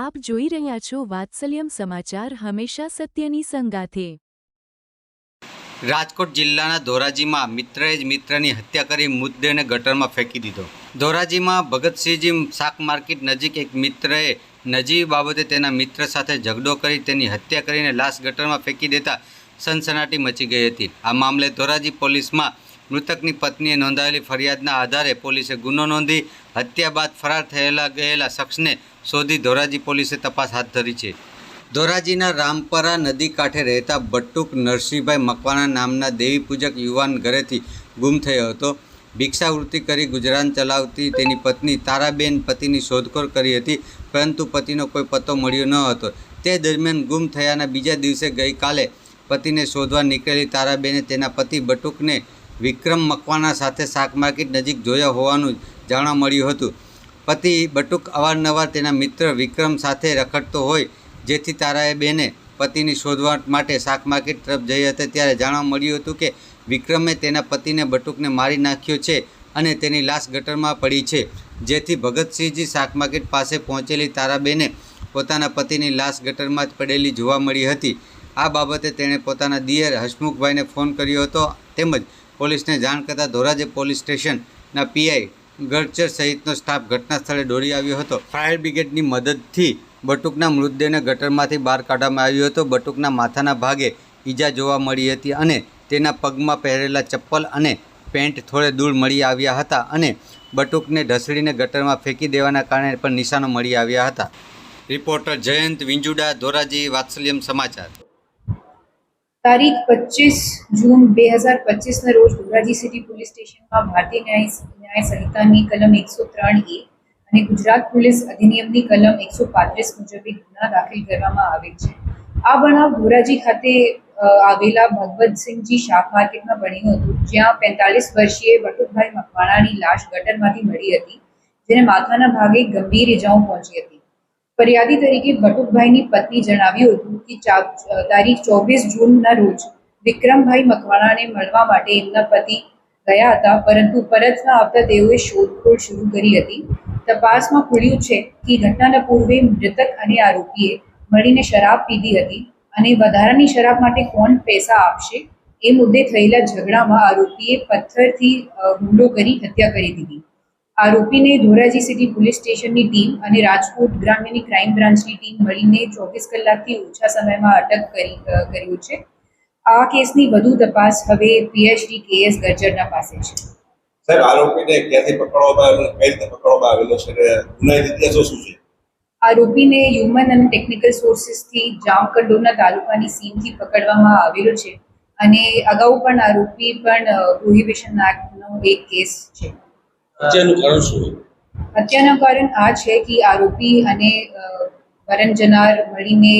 આપ જોઈ રહ્યા છો વાત્સલ્યમ સમાચાર હંમેશા સત્યની સંગાથે. રાજકોટ જિલ્લાના ધોરાજીમાં મિત્રએ જ મિત્રની હત્યા કરી મૃતદેહને ગટરમાં ફેંકી દીધો. ધોરાજીમાં ભગતસિંહજી શાક માર્કેટ નજીક એક મિત્રએ નજીવી બાબતે તેના મિત્ર સાથે ઝઘડો કરી તેની હત્યા કરીને લાશ ગટરમાં ફેંકી દેતા સનસનાટી મચી ગઈ હતી. આ મામલે ધોરાજી પોલીસમાં મૃતકની પત્નીએ નોંધાવેલી ફરિયાદના આધારે પોલીસે ગુનો નોંધી હત્યા બાદ ફરાર થયેલા ગયેલા શખ્સને શોધી ધોરાજી પોલીસે તપાસ હાથ ધરી છે. ધોરાજીના રામપરા નદી કાંઠે રહેતા બટુક નરસિંહભાઈ મકવાના નામના દેવી પૂજક યુવાન ઘરેથી ગુમ થયો હતો. ભિક્ષાવૃત્તિ કરી ગુજરાન ચલાવતી તેની પત્ની તારાબેન પતિની શોધખોળ કરી હતી, પરંતુ પતિનો કોઈ પત્તો મળ્યો ન હતો. તે દરમિયાન ગુમ થયાના બીજા દિવસે ગઈકાલે પતિને શોધવા નીકળેલી તારાબેને તેના પતિ બટુકને વિક્રમ મકવાના સાથે શાક માર્કેટ નજીક જોયા હોવાનું જાણવા મળ્યું હતું. પતિ બટુક અવારનવાર તેના મિત્ર વિક્રમ સાથે રખડતો હોય, જેથી તારાએ બેને પતિની શોધવા માટે શાક માર્કેટ તરફ જઈ હતી ત્યારે જાણવા મળ્યું હતું કે વિક્રમે તેના પતિને બટુકને મારી નાખ્યો છે અને તેની લાશ ગટરમાં પડી છે, જેથી ભગતસિંહજી શાક માર્કેટ પાસે પહોંચેલી તારાબેને પોતાના પતિની લાશ ગટરમાં જ પડેલી જોવા મળી હતી. આ બાબતે તેણે પોતાના દિયર હસમુખભાઈને ફોન કર્યો હતો તેમજ પોલીસને જાણ કરતાં ધોરાજી પોલીસ સ્ટેશનના પીઆઈ ગરચર સહિતનો સ્ટાફ ઘટના સ્થળે દોડી આવ્યો હતો. ફાયર બ્રિગેડની મદદથી બટુકના મૃતદેહને ગટરમાંથી બહાર કાઢવામાં આવ્યો હતો. બટુકના માથાના ભાગે ઈજા જોવા મળી હતી અને તેના પગમાં પહેરેલા ચપ્પલ અને પેન્ટ થોડે દૂર મળી આવ્યા હતા અને બટુકને ઢસડીને ગટરમાં ફેંકી દેવાના કારણે પણ નિશાનો મળી આવ્યા હતા. રિપોર્ટર જયંત વિંજુડા, ધોરાજી, વાત્સલ્યમ સમાચાર. તારીખ પચીસ જૂન બે હજાર પચીસના રોજ ધોરાજી સિટી પોલીસ સ્ટેશનમાં ભારતીય ન્યાય ન્યાય સંહિતાની કલમ એકસો ત્રણ એ અને ગુજરાત પોલીસ અધિનિયમની કલમ એકસો પાંત્રીસ મુજબ ગુના દાખલ કરવામાં આવેલ છે. આ બનાવ ધોરાજી ખાતે આવેલા ભગવતસિંહજી શાક માર્કેટમાં બન્યું હતું, જ્યાં પેંતાલીસ વર્ષીય બટુકભાઈ મકવાણાની લાશ ગટરમાંથી મળી હતી, જેને માથાના ભાગે ગંભીર ઇજાઓ પહોંચી હતી. ફરિયાદી તરીકે ભટુકભાઈની પત્ની જણાવ્યું હતું કે તારીખ ચોવીસ જૂનના રોજ વિક્રમભાઈ મકવાણાને મળવા માટે એમના પતિ ગયા હતા, પરંતુ પરત ન આવતા તેઓએ શોધખોળ શરૂ કરી હતી. તપાસમાં ખુલ્યું છે કે ઘટનાના પૂર્વે મૃતક અને આરોપીએ મળીને શરાબ પીધી હતી અને વધારાની શરાબ માટે કોણ પૈસા આપશે એ મુદ્દે થયેલા ઝઘડામાં આરોપીએ પથ્થરથી હુમલો કરી હત્યા કરી દીધી. આરોપીને ધોરાજી સિટી પોલીસ સ્ટેશનની ટીમ અને રાજકોટ ગ્રામ્યની ક્રાઇમ બ્રાન્ચની ટીમ મળીને ચોવીસ કલાકથી ઓછા સમયમાં અટક કરી કર્યું છે. આ કેસની વધુ તપાસ હવે પીએચડી કેએસ ગર્જરના પાસે છે. સર આરોપીને ક્યાંથી પકડવામાં આવેલો કઈ રીતે પકડવામાં આવેલો છે? અને ગુનાહિત ઇતિહાસો શું છે? આરોપીને હ્યુમન અને ટેકનિકલ સોર્સિસથી જામકંડોરના તાલુકાની સીમથી પકડવામાં આવેલો છે. અને અગાઉ પણ આરોપી પણ પ્રોહિબિશન એક્ટનો એક કેસ છે. હત્યાનું કારણ શું? હત્યાનું કારણ આ છે કે આરોપી અને મરણ જનાર મળીને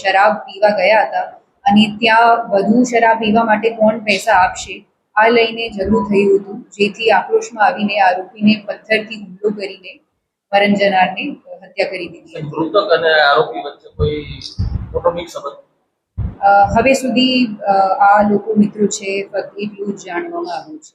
શરાબ પીવા ગયા હતા અને ત્યાં વધુ શરાબ પીવા માટે કોણ પૈસા આપશે આ લઈને ઝઘડું થયું હતું. જેથી આક્રોશમાં આવીને આરોપીને પથ્થરથી હુમલો કરીને મરણ જનારને હત્યા કરી દીધી મૃતક અને આરોપી વચ્ચે કોઈ કૌટુંબિક સંબંધ? હવે સુધી આ લોકો મિત્રો છે ફક્ત એટલું જ જાણવામાં આવ્યું છે.